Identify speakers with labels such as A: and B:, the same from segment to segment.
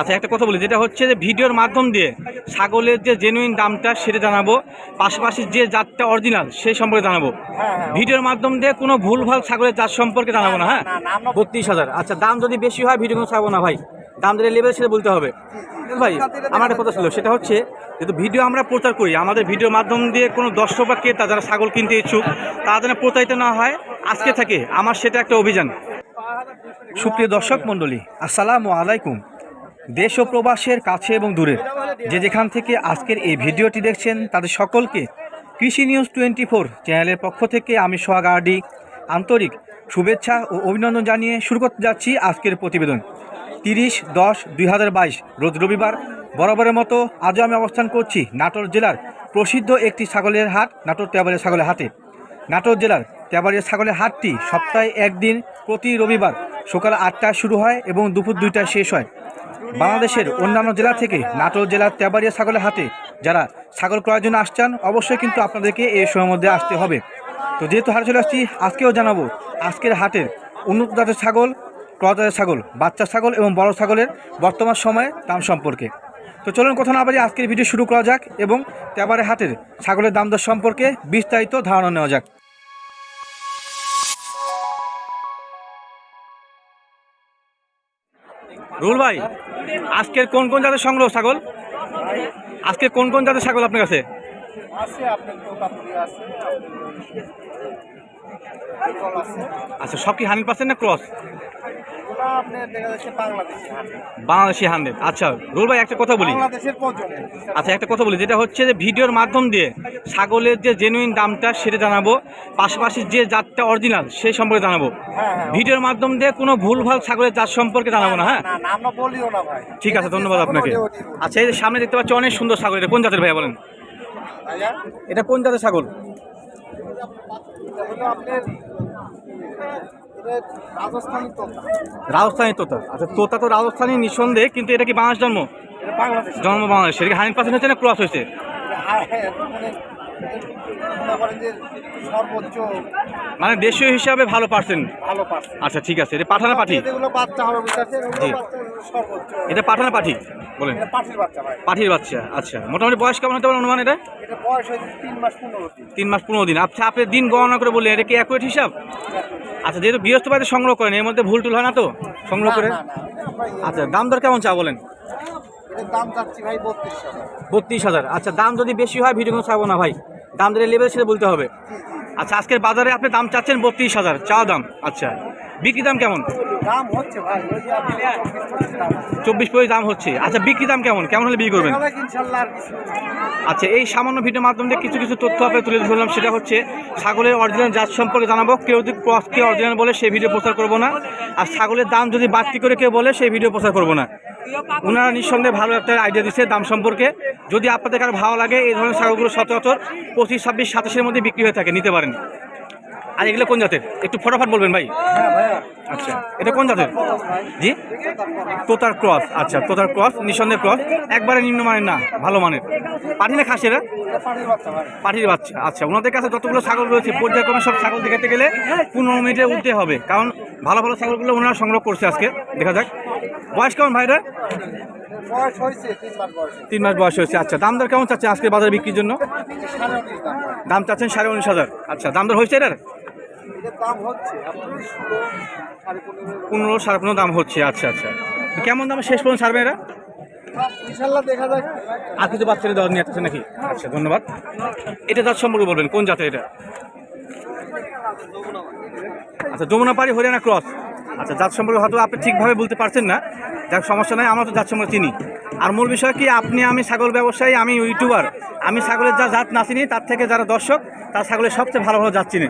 A: আচ্ছা একটা কথা বলি যেটা হচ্ছে যে ভিডিওর মাধ্যম দিয়ে ছাগলের যে জেনুইন দামটা সেটা জানাব পাশাপাশি যে জাতটা অরিজিনাল সেই সম্পর্কে জানাব। ভিডিওর মাধ্যম দিয়ে কোনো ভুলভাল ছাগলের জাত সম্পর্কে জানাব না হ্যাঁ? বত্রিশ হাজার। আচ্ছা দাম যদি বেশি হয় ভিডিও কোনো ছাড়বো না ভাই। দাম যদি লেভেল সেটা বলতে হবে। ভাই আমার একটা কথা ছিল সেটা হচ্ছে যেহেতু ভিডিও আমরা প্রচার করি আমাদের ভিডিওর মাধ্যম দিয়ে কোনো দর্শক বা ক্রেতা যারা ছাগল কিনতে ইচ্ছুক তারা যেন প্রতারিত না হয় আজকে থাকে আমার সেটা একটা অভিযান। সুপ্রিয় দর্শক মণ্ডলী আসসালামু আলাইকুম। দেশ ও প্রবাসের কাছে এবং দূরের যে যেখান থেকে আজকের এই ভিডিওটি দেখছেন, তাদের সকলকে কৃষি নিউজ টোয়েন্টি ফোর চ্যানেলের পক্ষ থেকে আমি সোহাগ আরডি। আন্তরিক শুভেচ্ছা ও অভিনন্দন জানিয়ে শুরু করতে যাচ্ছি আজকের প্রতিবেদন। তিরিশ দশ দুই হাজার বাইশ, রোজ রবিবার, বরাবরের মতো আজও আমি অবস্থান করছি নাটোর জেলার প্রসিদ্ধ একটি ছাগলের হাট, নাটোর তেবারের ছাগলের হাটে। নাটোর জেলার তেবাড়িয়া ছাগলের হাটটি সপ্তাহে একদিন প্রতি রবিবার সকাল আটটায় শুরু হয় এবং দুপুর দুইটায় শেষ হয়। বাংলাদেশের অন্যান্য জেলা থেকে নাটোর জেলার তেবাড়িয়া ছাগলের হাটে যারা ছাগল ক্রয়ের জন্য আসছেন, অবশ্যই কিন্তু আপনাদেরকে এই সময়ের মধ্যে আসতে হবে। তো যেহেতু হাটে চলে আসছি, আজকেও জানাব আজকের হাটের উন্নত জাতের ছাগল, ক্রয় জাতের ছাগল, বাচ্চা ছাগল এবং বড় ছাগলের বর্তমান সময়ে দাম সম্পর্কে। তো চলুন কথা না বাড়ি আজকের ভিডিও শুরু করা যাক এবং তেবারে হাটের ছাগলের দাম দর সম্পর্কে বিস্তারিত ধারণা নেওয়া যাক। রুল ভাই আজকের কোন কোন জাতের সংগ্রহ ছাগল? আজকে কোন কোন জাতের ছাগল আপনার কাছে? আচ্ছা সব কি হান্ড্রেড পার্সেন্ট না ক্রস?
B: আপনার দেখা যাচ্ছে বাংলাদেশি
A: বাংলাদেশি হান্ড্রেড আচ্ছা রুল ভাই একটা কথা বলি।
B: বাংলাদেশের
A: আচ্ছা একটা কথা বলি যেটা হচ্ছে যে ভিডিওর মাধ্যম দিয়ে ছাগলের যে জেনুইন দামটা সেটা জানাব পাশাপাশি যে জাতটা অরিজিনাল সেই সম্পর্কে জানাব।
B: হ্যাঁ হ্যাঁ
A: ভিডিওর মাধ্যম দিয়ে কোনো ভুলভাল ছাগলের জাত সম্পর্কে জানাব না হ্যাঁ?
B: না না আমরা বলিও না ভাই।
A: ঠিক আছে ধন্যবাদ আপনাকে। আচ্ছা এই যে সামনে দেখতে পাচ্ছি অনেক সুন্দর ছাগল এটা কোন জাতের ভাইয়া বলেন? এটা কোন জাতের ছাগল?
B: আপনার রাজস্থানি তোতা।
A: আচ্ছা তোতা তো রাজস্থানী নিঃসন্দেহ কিন্তু এটা কি বাংলাদেশ জন্ম? জন্ম বাংলাদেশ। এটা কি হান্ড্রেড পার্সেন্ট হচ্ছে না ক্রস হয়েছে?
B: মানে করেন যে সর্বোচ্চ
A: দেশীয় হিসাবে ভালো পার্সেন্ট
B: ভালো পাচ্ছে
A: আচ্ছা ঠিক আছে। এটা পাঠানা পাঠি?
B: যেগুলো বাচ্চা হবে বুঝতে সর্বোচ্চ।
A: এটা পাঠানা পাঠি? বলেন।
B: পাঠির বাচ্চা ভাই।
A: পাঠির বাচ্চা আচ্ছা। মোটামুটি বয়স কেমন হতে পারে অনুমান এটা?
B: এটা বয়স হয়েছে তিন মাস পনেরো দিন।
A: তিন মাস পনেরো দিন। আচ্ছা আপনি দিন গণনা করে বললেন এটা কি অ্যাকুরেট হিসাব? আচ্ছা যেহেতু বৃহস্পতিবার সংগ্রহ করেন এর মধ্যে ভুল টুল হয় না তো? সংগ্রহ করে?
B: ইয়ে-
A: আচ্ছা দাম দর কেমন চা বলেন?
B: দাম যাচ্ছি ভাই বত্রিশ টাকা
A: বত্রিশ হাজার। আচ্ছা দাম যদি বেশি হয় ভিডিও কোনো চাবো না ভাই? দাম দিলে লেবেল সেটা বলতে হবে। আচ্ছা আজকের বাজারে আপনি দাম চাচ্ছেন বত্রিশ হাজার চা দাম? আচ্ছা। বিক্রি দাম কেমন?
B: দাম হচ্ছে ভাই আপনি চব্বিশ পঁচিশ দাম।
A: হচ্ছে। আচ্ছা বিক্রি দাম কেমন? কেমন হলে বিক্রি করবেন? আচ্ছা এই সামান্য ভিডিওর মাধ্যমে কিছু কিছু তথ্য আপনাকে তুলে ধরলাম। সেটা হচ্ছে ছাগলের অরিজিনাল জাত সম্পর্কে জানাব। কেউ যদি ক্রসকে অরিজিনাল বলে সেই ভিডিও প্রচার করব না। আর ছাগলের দাম যদি বাড়তি করে কেউ বলে সেই ভিডিও প্রচার করব না। ওনারা নিঃসন্দেহে ভালো একটা আইডিয়া দিচ্ছে দাম সম্পর্কে। যদি আপনাদের কারও ভালো লাগে এই ধরনের ছাগলগুলো সচরাচর পঁচিশ ছাব্বিশ সাতাশের মধ্যে বিক্রি হয়ে থাকে নিতে পারেন। আর এগুলো কোন জাতের? একটু ফটাফট বলবেন ভাই। আচ্ছা এটা কোন জাতের? জি? তোতার ক্রস। আচ্ছা তোতার ক্রস নিঃসন্দেহ ক্রস। একবারে নিম্নমানের না ভালো মানের। পাঠি না খাসি এরা?
B: পাঠির বাচ্চা।
A: আচ্ছা ওনাদের কাছে যতগুলো ছাগল রয়েছে পর্যায়ক্রমে সব ছাগল দেখাতে গেলে পনেরো মিনিটে উঠতে হবে। কারণ ভালো ভালো ছাগলগুলো ওনারা সংগ্রহ করছে আজকে। দেখা যাক। বয়স কেমন ভাইরা?
B: তিন মাস বয়স
A: হয়েছে। আচ্ছা দাম দর কেমন চাচ্ছে আজকে বাজারে বিক্রির জন্য?
B: দাম।
A: দাম চাচ্ছেন সাড়ে উনিশ হাজার। আচ্ছা দাম দর হয়েছে এটার?
B: পনেরো
A: সাড়ে পনেরো দাম হচ্ছে আচ্ছা আচ্ছা। কেমন দামে শেষ পর্যন্ত ছাড়বে এরা?
B: ইনশাল্লাহ দেখা যাক।
A: আর কিছু বাচ্চাদের দেওয়া নিয়ে আসছে নাকি? আচ্ছা ধন্যবাদ। এটা জাত সম্পর্কে বলবেন কোন জাতের এটা? আচ্ছা যমুনা পাড়ি হরিয়ানা ক্রস। আচ্ছা জাত সম্পর্কে হয়তো আপনি ঠিকভাবে বলতে পারছেন না। যাক সমস্যা নাই আমরা তো জাত সম্পর্কে চিনি। আর মূল বিষয় কি আপনি আমি ছাগল ব্যবসায়ী আমি ইউটিউবার। আমি ছাগলের যা জাত না চিনি তার থেকে যারা দর্শক তার ছাগলের সবচেয়ে ভালো ভালো জাত চিনে।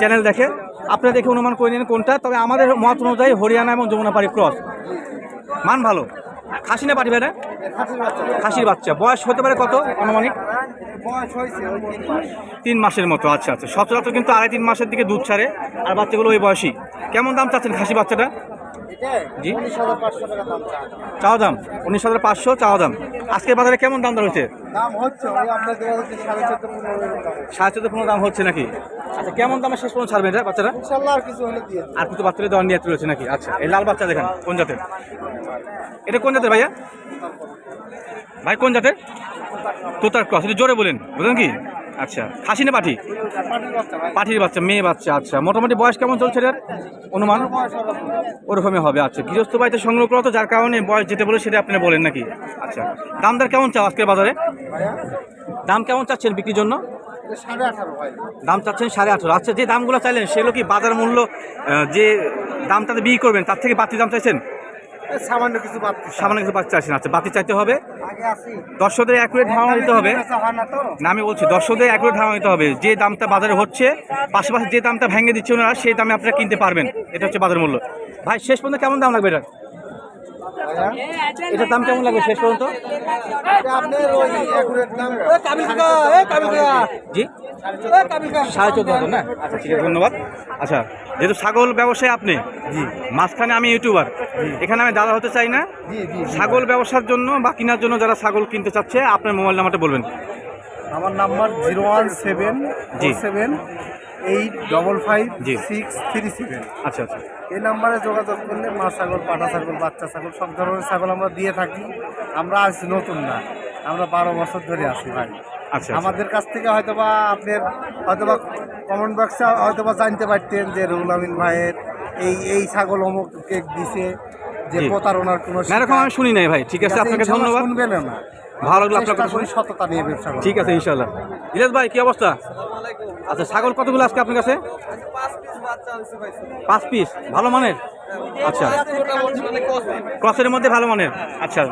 A: চ্যানেল দেখে। আপনারা দেখে অনুমান করে নিন কোনটা তবে আমাদের মত অনুযায়ী হরিয়ানা এবং যমুনা পাড়ি ক্রস মান ভালো। খাসি না পাঠি ভাই না
B: খাসির বাচ্চা।
A: বয়স হতে পারে কত আনুমানিক?
B: তিন
A: মাসের মতো আচ্ছা আচ্ছা। সচরাচর কিন্তু আড়াই তিন মাসের দিকে দুধ ছাড়ে আর বাচ্চাগুলো ওই বয়সী। কেমন দাম চাচ্ছেন খাসি বাচ্চাটা? জি। চাওয়া দাম? উনিশ হাজার পাঁচশো চাওয়া দাম। আজকের বাজারে কেমন দাম হচ্ছে।
B: সাড়ে চোদ্দ পনেরো দাম হচ্ছে
A: নাকি? আচ্ছা কেমন দামে শেষ পর্যন্ত ছাড়বে এটা বাচ্চারা?
B: ইনশাল্লাহ আর কিছু হলে দিয়ে
A: আর কিছু বাচ্চাদের দেওয়ার নিয়ে রয়েছে নাকি? আচ্ছা এই লাল বাচ্চা দেখেন কোন জাতের? এটা কোন জাতের ভাইয়া? ভাই কোন জাতের? তোতার ক্রস একটু জোরে বলেন বুঝলেন কি? আচ্ছা খাসি না পাঠি?
B: পাটির বাচ্চা
A: পাঠির বাচ্চা মেয়ে বাচ্চা আচ্ছা। মোটামুটি বয়স কেমন চলছে এটার? অনুমান? ওরকমই হবে আচ্ছা। গৃহস্থ বাড়িতে সংগ্রহ করা তো যার কারণে বয়স যেটা বলে সেটা আপনি বলেন নাকি? আচ্ছা দামদার কেমন চাও আজকের বাজারে? দাম কেমন চাচ্ছেন বিক্রির জন্য? দাম চাচ্ছেন সাড়ে আঠারো। আচ্ছা যে দামগুলো চাইলেন সেগুলো কি বাজার মূল্য যে দামটাতে বিক্রি করবেন তার থেকে বাড়তি দাম চাইছেন?
B: সামান্য কিছু
A: সামান্য কিছু বাড়তি চাইছেন। আচ্ছা বাড়তি চাইতে হবে? দর্শকদের অ্যাকুরেট ধারণা দিতে হবে।
B: না
A: আমি বলছি দর্শকদের অ্যাকুরেট ধারণা দিতে হবে। যে দামটা বাজারে হচ্ছে পাশাপাশি যে দামটা ভেঙে দিচ্ছে ওনারা সেই দামে আপনারা কিনতে পারবেন। এটা হচ্ছে বাজার মূল্য। ভাই শেষ পর্যন্ত কেমন দাম লাগবে এটা এটার দাম কেমন লাগবে শেষ পর্যন্ত?
B: দাম
A: জি। সাড়ে চোদ্দ হাজার না? আচ্ছা ঠিক আছে ধন্যবাদ। আচ্ছা যেহেতু ছাগল ব্যবসায় আপনি জি। মাঝখানে আমি ইউটিউবার এখানে আমি দাদা হতে চাই না।
B: জি জি
A: ছাগল ব্যবসার জন্য বা কেনার জন্য যারা ছাগল কিনতে চাচ্ছে আপনার মোবাইল নাম্বারটা বলবেন।
B: আমার নাম্বার জিরো ওয়ান সেভেন
A: জি।
B: সেভেন এইট ডবল ফাইভ
A: জি।
B: Six three seven.
A: আচ্ছা আচ্ছা।
B: এই নাম্বারে যোগাযোগ করলে মা ছাগল পাটা ছাগল বাচ্চা ছাগল সব ধরনের ছাগল আমরা দিয়ে থাকি। আমরা আজ নতুন না আমরা বারো বছর ধরে আছি ভাই।
A: আচ্ছা আচ্ছা।
B: আমাদের কাছ থেকে হয়তোবা আপনার হয়তোবা কমেন্ট বক্সে হয়তোবা জানতে পারতেন যে রুহুল আমিন ভাইয়ের এই এই ছাগল অমুক কেক দিছে যে প্রতারণার কোনো
A: এরকম আমি শুনি নাই ভাই। ঠিক আছে আপনাকে ধন্যবাদ।
B: শুনবেন না।
A: ভালো লাগল আপনার।
B: সততা নিয়ে ব্যবসা
A: ঠিক আছে ইনশাল্লাহ। ইলিয়াস ভাই কি অবস্থা? আচ্ছা ছাগল কতগুলো আজকে আপনার কাছে? পাঁচ পিস, ভালো মানের? আচ্ছা। ক্রসের মধ্যে ভালো মানের? আচ্ছা।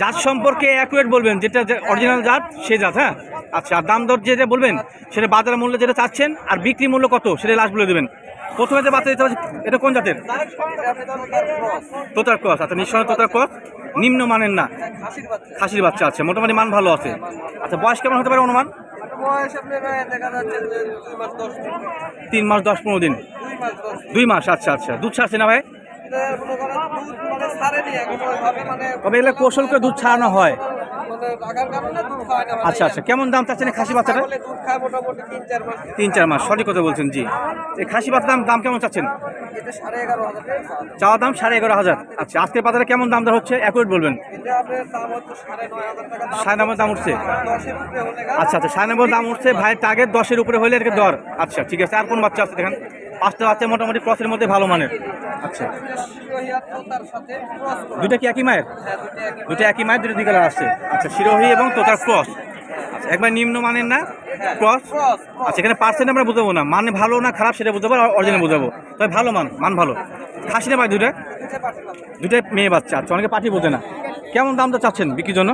A: জাত সম্পর্কে অ্যাকুরেট বলবেন, যেটা অরিজিনাল জাত সে জাত হ্যাঁ? আচ্ছা আর দাম দর যেটা বলবেন, সেটা বাজার মূল্য যেটা চাচ্ছেন, আর বিক্রি মূল্য কত, সেটা লাস্ট বলে দেবেন। প্রথমে যে বাচ্চা দিতে এটা কোন জাতের? তোতার ক্রস আচ্ছা নিঃসন্দেহে তোতার ক্রস। নিম্ন মানের না? খাসির বাচ্চা। আছে মোটামুটি মান ভালো আছে। আচ্ছা বয়স কেমন হতে পারে অনুমান?
C: বয়স আপনার দেখা যাচ্ছে দুই মাস দশ
A: তিন মাস দশ পনেরো দিন?
C: দুই মাস
A: আচ্ছা আচ্ছা। দুধ ছাড়ছে না ভাই?
C: মনে মানে
A: তবে এগুলো কৌশল করে দুধ ছাড়ানো হয়।
C: মানে
A: আচ্ছা আচ্ছা। কেমন দাম চাচ্ছেন খাসি বাচ্চাটা
C: তিন চার মাস।
A: সঠিক কথা বলছেন জি। এই খাসি বাচ্চার দাম দাম কেমন চাচ্ছেন?
C: চাওয়া।
A: দাম। সাড়ে এগারো হাজার। আচ্ছা আজকের বাজারে কেমন দাম দর হচ্ছে? অ্যাকুরেট বলবেন।
C: সাড়ে নয় দাম
A: উঠছে। আচ্ছা আচ্ছা সাড়ে নব্বই দাম উঠছে। ভাইয়ের টার্গেট দশের উপরে হলে এর দর। আচ্ছা ঠিক আছে আর কোন বাচ্চা আছে দেখেন? পাঁচটা বাচ্চা মোটামুটি ক্রসের মধ্যে ভালো মানের। আচ্ছা। দুইটা কি একই মায়ের?
C: দুইটা একই।
A: মায়ের দুটো কালার আসছে। আচ্ছা শিরোহী এবং তোতার ক্রস আচ্ছা একবার নিম্ন মানের না? Cross
C: cross।
A: আচ্ছা এখানে পার্সেন্ট আমরা বুঝাবো না। মান ভালো না খারাপ সেটা বুঝাবো আর অরিজিনাল বুঝাবো। তবে ভালো মান মান ভালো। খাসি না ভাই দুটা
C: দুইটা পাঠিয়ে
A: মেয়ে বাচ্চা। আচ্ছা অনেকে পাঠিয়ে বোঝে না। কেমন দামটা চাচ্ছেন বিক্রির জন্য।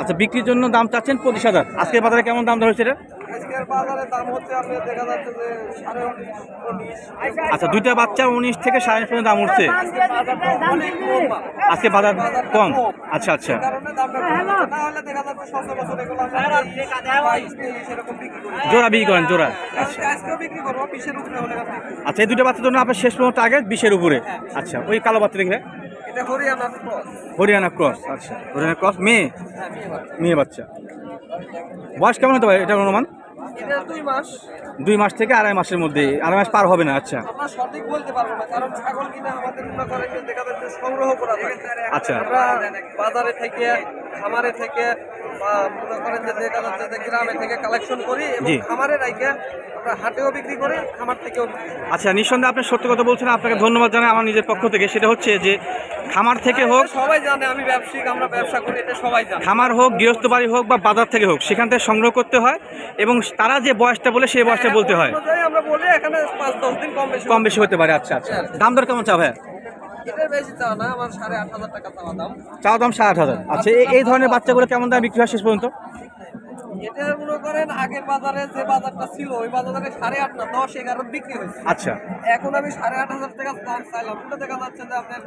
A: আচ্ছা বিক্রির জন্য দাম চাচ্ছেন পঁচিশ হাজার। আজকের বাজারে কেমন দাম ধরেছে এটা?
C: আজকের বাজারে দাম হচ্ছে আপনার দেখা যাচ্ছে যে সাড়ে উনিশ
A: আচ্ছা দুইটা বাচ্চা উনিশ থেকে সাড়ে উনিশ পর্যন্ত দাম উঠছে। আজকে বাজার কম। আচ্ছা আচ্ছা।
C: তেইশ এরকম বিক্রি
A: জোড়া বিক্রি করেন জোড়া। আচ্ছা।
C: আজকে- আজকেও বিক্রি করব, বিশের উপরে হলে বিক্রি
A: আচ্ছা এই দুটো বাচ্চার জন্য আপনার শেষ পর্যন্ত টার্গেট বিশের উপরে। আচ্ছা ওই কালো বাচ্চা দেখলে
C: এটা।
A: হরিয়ানা ক্রস আচ্ছা। হরিয়ানা ক্রস মেয়ে?
C: হ্যাঁ, মেয়ে বাচ্চা।
A: মেয়ে বাচ্চা। বয়স কেমন হতে পারে এটার অনুমান?
C: এটা দুই মাস।
A: দুই মাস থেকে আড়াই মাসের মধ্যে। আড়াই মাস পার হবে না আচ্ছা।
C: আমরা সঠিক বলতে পারব না কারণ ছাগল কিনে আমাদের মনে করেন দেখা যাচ্ছে সংগ্রহ করা
A: আচ্ছা।
C: আমরা বাজারে থেকে খামারে থেকে বা মনে করেন যে দেখা যাচ্ছে যে গ্রামে থেকে কালেকশন করি এবং
A: জি।
C: খামারে রাইকে আমরা হাটেও বিক্রি করি খামার থেকেও বিক্রি করি।
A: আচ্ছা নিঃসন্দেহে আপনি সত্য কথা বলছেন আপনাকে ধন্যবাদ জানাই আমার নিজের পক্ষ থেকে। সেটা হচ্ছে যে খামার থেকে হোক
C: সবাই জানে আমি ব্যবসায়িক আমরা ব্যবসা করি এটা সবাই জানে।
A: খামার হোক গৃহস্থ বাড়ি হোক বা বাজার থেকে হোক সেখান থেকে সংগ্রহ করতে হয় এবং তারা যে বয়সটা বলে সেই বয়সটা বলতে হয়।
C: অনুযায়ী আমরা বলি এখানে পাঁচ দশ দিন কম বেশি
A: কম বেশি হতে পারে। আচ্ছা আচ্ছা। দাম দর কেমন চা ভাই
C: এটার বেশি চাওয়া দাম।
A: সাড়ে আট হাজার। আচ্ছা এই- ধরনের বাচ্চাগুলো কেমন দাম বিক্রি হয় শেষ পর্যন্ত?
C: এটা মনে করেন আগের বাজারে যে বাজারটা ছিল ওই বাজারে সাড়ে আট না দশ এগারো বিক্রি হয়েছে।
A: আচ্ছা।
C: এখন আমি সাড়ে আট হাজার টাকা দাম চাইলাম। ওটা দেখা যাচ্ছে যে আপনার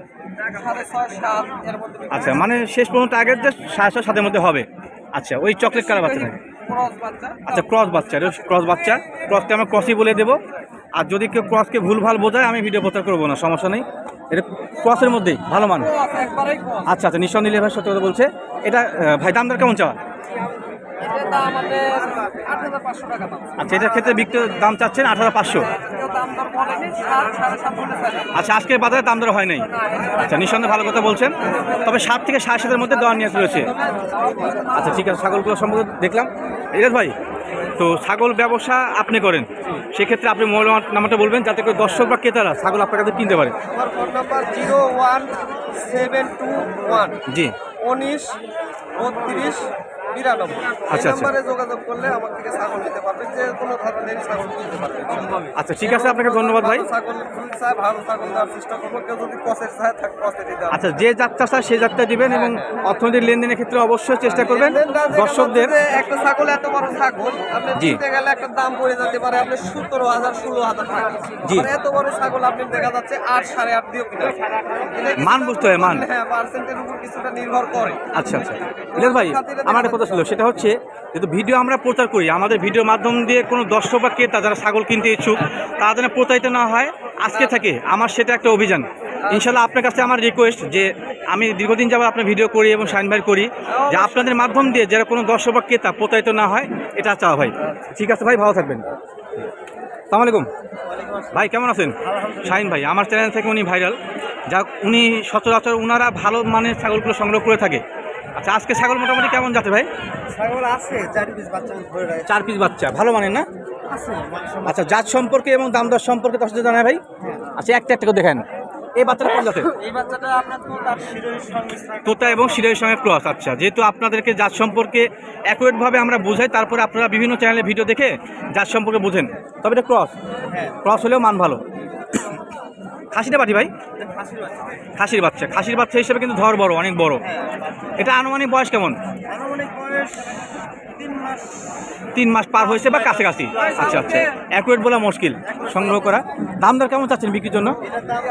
C: সাড়ে ছয় সাত এর মধ্যে
A: আচ্ছা মানে শেষ পর্যন্ত আগের যে সাড়ে ছয় সাতের মধ্যে হবে। আচ্ছা ওই চকলেট কালার বাচ্চা
C: ক্রস বাচ্চা।
A: আচ্ছা ক্রস বাচ্চা ক্রস বাচ্চা। ক্রসটা আমরা ক্রসই বলে দেবো। আর যদি কেউ ক্রসকে ভুলভাল বোঝায় আমি ভিডিও প্রচার করব না সমস্যা নেই। এটা ক্রসের মধ্যেই ভালো মান আচ্ছা আচ্ছা আচ্ছা নীলে সত্যি কথা বলছে। এটা ভাই দামদার কেমন চাওয়া? আচ্ছা এটার ক্ষেত্রে বিক্রির দাম চাচ্ছেন আট হাজার পাঁচশো। আচ্ছা আজকের বাজারে দাম দর হয় নাই। আচ্ছা নিঃসন্দেহে ভালো কথা বলছেন। তবে সাত থেকে সাড়ে সাতের মধ্যে দেওয়ার নিয়ে রয়েছে আচ্ছা ঠিক আছে ছাগলগুলো সম্পর্কে দেখলাম। ইরাজ ভাই তো ছাগল ব্যবসা আপনি করেন। সেক্ষেত্রে আপনি মোবাইল নাম্বারটা বলবেন যাতে করে দর্শক বা ক্রেতারা ছাগল আপনার কাছে কিনতে পারে।
C: আমার phone number zero one seven two one.
A: জি।
C: উনিশ বত্রিশ বিরানব্বই
A: আচ্ছা, আচ্ছা।
C: নাম্বারে যোগাযোগ করলে আমার থেকে ছাগল নিতে পারবেন যে কোনো ধরনের ছাগল নিতে পারবেন
A: আচ্ছা ঠিক আছে আপনাকে ধন্যবাদ ভাই।
C: ছাগল চায় ভালো ছাগল দেওয়ার চেষ্টা করব। কেউ যদি কষের চায় থাক কষে দিতে
A: আচ্ছা যে যাত্রা চায় সেই যাত্রা দিবেন এবং অর্থনৈতিক লেনদেনের ক্ষেত্রে অবশ্যই চেষ্টা করবেন। দর্শকদের
C: একটা ছাগল এত বড় ছাগল আপনি। গেলে একটা দাম পড়ে যেতে পারে। আপনি সতেরো হাজার ষোলো হাজার টাকা।
A: জি।
C: এত বড় ছাগল আপনি দেখা যাচ্ছে আট সাড়ে আট দিয়েও কিনা
A: মান বুঝতে হবে, মান।
C: হ্যাঁ পার্সেন্টের উপর কিছুটা নির্ভর করে।
A: আচ্ছা আচ্ছা। ভাই আমার কথা ছিল সেটা হচ্ছে যেহেতু ভিডিও আমরা প্রচার করি আমাদের ভিডিওর মাধ্যম দিয়ে কোনো দর্শক বা ক্রেতা যারা ছাগল কিনতে ইচ্ছুক তারা যেন প্রতারিত না হয় আজকে থেকে আমার সেটা একটা অভিযান। ইনশাল্লাহ আপনার কাছে আমার রিকোয়েস্ট যে আমি দীর্ঘদিন যাবত আপনার ভিডিও করি এবং সাইন ভাই করি যে আপনাদের মাধ্যম দিয়ে যারা কোনো দর্শক বা ক্রেতা প্রতারিত না হয় এটা চাওয়া ভাই। ঠিক আছে ভাই ভালো থাকবেন। সালাম আলাইকুম। ভাই কেমন আছেন? শাহিন ভাই আমার চ্যানেল থেকে উনি ভাইরাল যা উনি সচরাচর উনারা ভালো মানের ছাগলগুলো সংগ্রহ করে থাকে। আচ্ছা আজকে ছাগল মোটামুটি কেমন যাচ্ছে ভাই?
B: ছাগল আছে চারি পিস বাচ্চা
A: চার পিস বাচ্চা ভালো মানের না? আচ্ছা জাত সম্পর্কে এবং দাম দর সম্পর্কে দশ জানায় ভাই। আচ্ছা একটা একটা করে দেখেন। এই বাচ্চাটা কোন জাতের?
B: এই বাচ্চাটা আপনার তো
A: তোতা এবং শিরের সঙ্গে ক্রস আচ্ছা। যেহেতু আপনাদেরকে জাত সম্পর্কে অ্যাকুরেটভাবে আমরা বোঝাই তারপরে আপনারা বিভিন্ন চ্যানেলে ভিডিও দেখে জাত সম্পর্কে বোঝেন। তবে এটা ক্রস
B: হ্যাঁ।
A: ক্রস হলেও মান ভালো। খাসিটা পাঠি ভাই? খাসির বাচ্চা। খাসির বাচ্চা হিসেবে কিন্তু ধর বড়, অনেক বড়। এটা আনুমানিক বয়স কেমন?
B: আনুমানিক বয়স তিন মাস।
A: তিন মাস পার হয়েছে বা কাছাকাছি? আচ্ছা আচ্ছা। অ্যাকুরেট বলা মুশকিল সংগ্রহ করা। দাম দর কেমন চাচ্ছেন বিক্রির জন্য?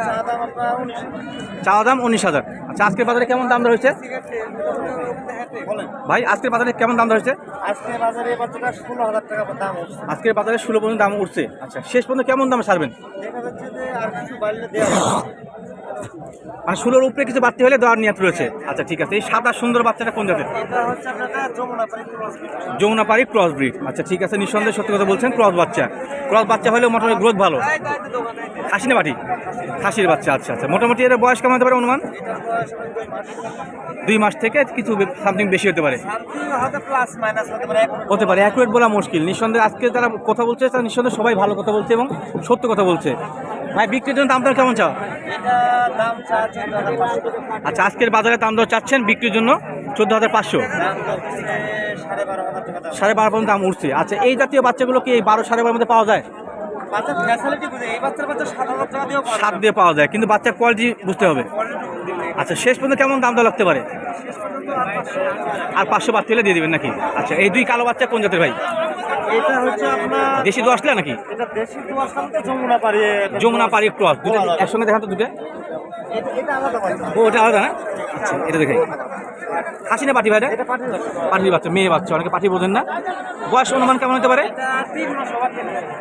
B: চা দাম আপনার
A: চাওয়া দাম উনিশ হাজার। আচ্ছা আজকের বাজারে কেমন দাম দর হয়েছে? ভাই আজকের বাজারে কেমন দাম দর হয়েছে?
B: হচ্ছে
A: আজকের বাজারে ষোলো পর্যন্ত দাম উঠছে। আচ্ছা। শেষ পর্যন্ত কেমন দামে ছাড়বেন?
B: দেখা যাচ্ছে যে আর কিছু বাড়লে দেওয়া যাবে।
A: মানে ষোলোর উপরে কিছু বাচ্চা হলে দেওয়ার নিয়ত রয়েছে। আচ্ছা ঠিক আছে। এই সাদা সুন্দর বাচ্চাটা কোন জাতের?
B: এটা হচ্ছে আপনার যমুনা পাড়ি ক্রস ব্রিড।
A: আচ্ছা ঠিক আছে। নিঃসন্দেহে সত্যি কথা বলছেন ক্রস বাচ্চা। ক্রস বাচ্চা হলেও মোটামুটি গ্রোথ ভালো। খাসি না বাটি? খাসির বাচ্চা আচ্ছা আচ্ছা। মোটামুটি এর বয়স কেমন হতে পারে অনুমান?
B: দুই মাস।
A: থেকে কিছু সামথিং বেশি হতে পারে।
B: হতে পারে, এখন
A: হতে পারে। অ্যাকুরেট বলা মুশকিল। নিঃসন্দেহে আজকে যারা কথা বলছে তারা নিঃসন্দেহে সবাই ভালো কথা বলছে এবং সত্য কথা বলছে। ভাই বিক্রির জন্য দাম দর কেমন চাও আচ্ছা আজকের বাজারে দাম দর চাচ্ছেন বিক্রির জন্য চোদ্দ হাজার পাঁচশো?
B: সাড়ে বারো
A: পর্যন্ত দাম উঠছে। আচ্ছা এই জাতীয় বাচ্চাগুলো কি এই বারো সাড়ে বারোর মধ্যে পাওয়া যায়?
B: বাচ্চার ফ্যাসিলিটি বুঝে এই বাচ্চার বাচ্চা সাত হাজার টাকা দিয়েও পাওয়া
A: সাত দিয়ে পাওয়া যায় কিন্তু বাচ্চার কোয়ালিটি বুঝতে হবে। আচ্ছা শেষ পর্যন্ত কেমন দাম দর লাগতে পারে? আর পাঁচশো বাচ্চা হলে দিয়ে দিবেন নাকি? আচ্ছা এই দুই কালো বাচ্চা কোন জাতের ভাই?
B: এটা হচ্ছে আপনার
A: দেশি দু নাকি?
B: এটা দেশি দোয়া সালতে যমুনা পাড়ি
A: যমুনা পাড়ি ক্রস দুটো একসঙ্গে দেখান তো দুটো।
B: এটা আলাদা
A: ও ওটা আলাদা না? আচ্ছা এটা দেখাই। খাসি না পাটি ভাইটা পাটির বাচ্চা। মেয়ে বাচ্চা অনেকে পাটি বোঝেন না। বয়স অনুমান কেমন হতে পারে?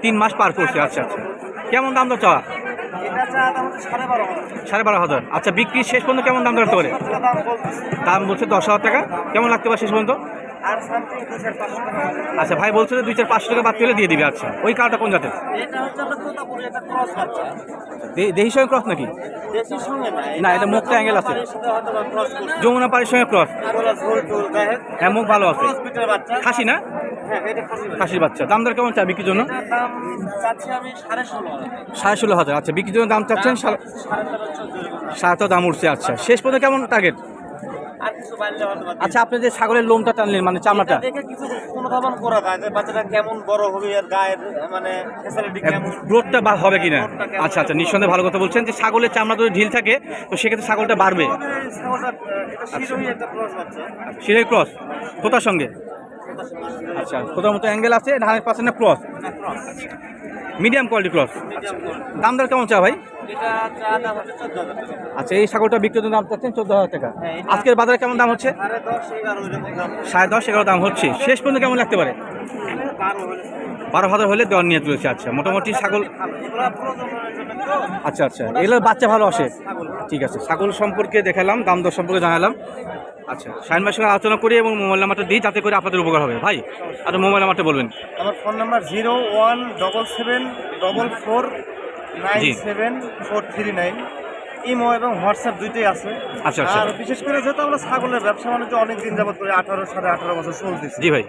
B: তিন মাস
A: পার করছে আচ্ছা আচ্ছা। কেমন দাম দর চাওয়া?
B: সাড়ে বারো হাজার।
A: আচ্ছা বিক্রি শেষ পর্যন্ত কেমন দাম ধরতে পারে?
B: দাম
A: দাম বলছে দশ হাজার টাকা। কেমন লাগতে পারে শেষ পর্যন্ত? আচ্ছা ভাই বলছিল দুই চার পাঁচশো টাকা বাদ পেলে দিয়ে দিবে আচ্ছা। ওই কারটা কোন জাতের? দেহি সঙ্গে ক্রস নাকি?
B: না
A: এটা মুখটা অ্যাঙ্গেল আছে। যমুনা পাড়ির সঙ্গে ক্রস হ্যাঁ মুখ ভালো আছে। খাসি না?
B: হ্যাঁ
A: খাসির বাচ্চা। দাম দর কেমন চা বিক্রির জন্য?
B: সাড়ে ষোলো হাজার।
A: আচ্ছা বিক্রির জন্য দাম চাচ্ছেন সাড়ে
B: সাড়ে তেরো
A: দাম উঠছে আচ্ছা। শেষ পর্যন্ত কেমন টার্গেট আচ্ছা আপনি যে ছাগলের লোমটা টানলেন মানে চামড়াটা।
B: দেখে কিছু অনুধাবন করা যায় যে বাচ্চাটা কেমন বড় হবে আর গায়ের মানে ফ্যাসিলিটি কেমন।
A: গ্রোথটা বা হবে কিনা? আচ্ছা আচ্ছা নিঃসন্দেহে ভালো কথা বলছেন যে ছাগলের চামড়া যদি ঢিল থাকে তো সেক্ষেত্রে ছাগলটা বাড়বে।
B: শিরোহী একটা ক্রস বাচ্চা।
A: সিরাই ক্রস কোথার সঙ্গে? আচ্ছা কোথার মতো অ্যাঙ্গেল আছে? হান্ড্রেড পার্সেন্ট ক্রস মিডিয়াম কোয়ালিটি ক্রস দাম দর কেমন চা ভাই? আচ্ছা এই ছাগলটা বিক্রির দাম চাচ্ছেন চোদ্দ হাজার টাকা।
B: হ্যাঁ,
A: আজকের বাজারে কেমন দাম হচ্ছে?
B: সাড়ে দশ এগারো দাম
A: হচ্ছে। শেষ পর্যন্ত কেমন লাগতে পারে? বারো হাজার হলে দেওয়ার নিয়ে তুলেছে আচ্ছা। মোটামুটি ছাগল আচ্ছা আচ্ছা। এগুলোর বাচ্চা ভালো আসে। ঠিক আছে। ছাগল সম্পর্কে দেখালাম দাম দর সম্পর্কে জানালাম। আচ্ছা ভাইয়ের সঙ্গে আলোচনা করি এবং মোবাইল নাম্বারটা দিই যাতে করে আপনাদের উপকার হবে। ভাই আর মোবাইল নাম্বারটা বলবেন।
B: আমার phone number zero one double seven double four nine seven four three nine. Imo এবং হোয়াটসঅ্যাপ দুইটাই আছে।
A: আচ্ছা, আচ্ছা।
B: আর বিশেষ করে যেহেতু আমরা ছাগলের ব্যবসা বাণিজ্য অনেক দিন যাবত করে আঠারো সাড়ে আঠারো বছর চলতেছি।
A: জি ভাই।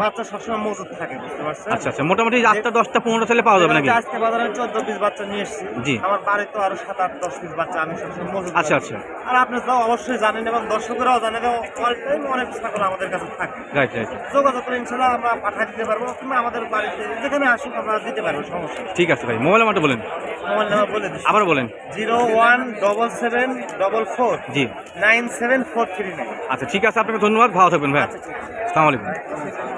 B: বাচ্চা সবসময় মজুদ থাকে বুঝতে পারছেন?
A: আচ্ছা আচ্ছা মোটামুটি আটটা দশটা পনেরো ছেলে পাওয়া যাবে নাকি?
B: আজকে বাজারে চোদ্দ পিস বাচ্চা নিয়ে এসেছি।
A: জি।
B: আমার বাড়িতে আরও সাত আট দশ পিস বাচ্চা আমি সবসময় মজুদ
A: আচ্ছা। আচ্ছা।
B: আর আপনি তো অবশ্যই জানেন এবং দর্শকরাও জানেন অল টাইম অনেক ছাগল আমাদের কাছে থাকে।
A: রাইট রাইট
B: যোগাযোগ করে ইনশাল্লাহ আমরা পাঠিয়ে দিতে পারব কিংবা আমাদের বাড়িতে যেখানে আসুক আমরা দিতে পারব সমস্যা
A: ঠিক আছে ভাই মোবাইল নাম্বারটা বলেন।
B: মোবাইল নাম্বার বলে দিচ্ছি।
A: আবার বলেন।
B: Zero one double seven double four
A: জি।
B: Nine seven four three nine.
A: আচ্ছা ঠিক আছে আপনাকে ধন্যবাদ ভালো থাকবেন ভাই।
B: আচ্ছা ঠিক আছে।
A: আসসালামু আলাইকুম।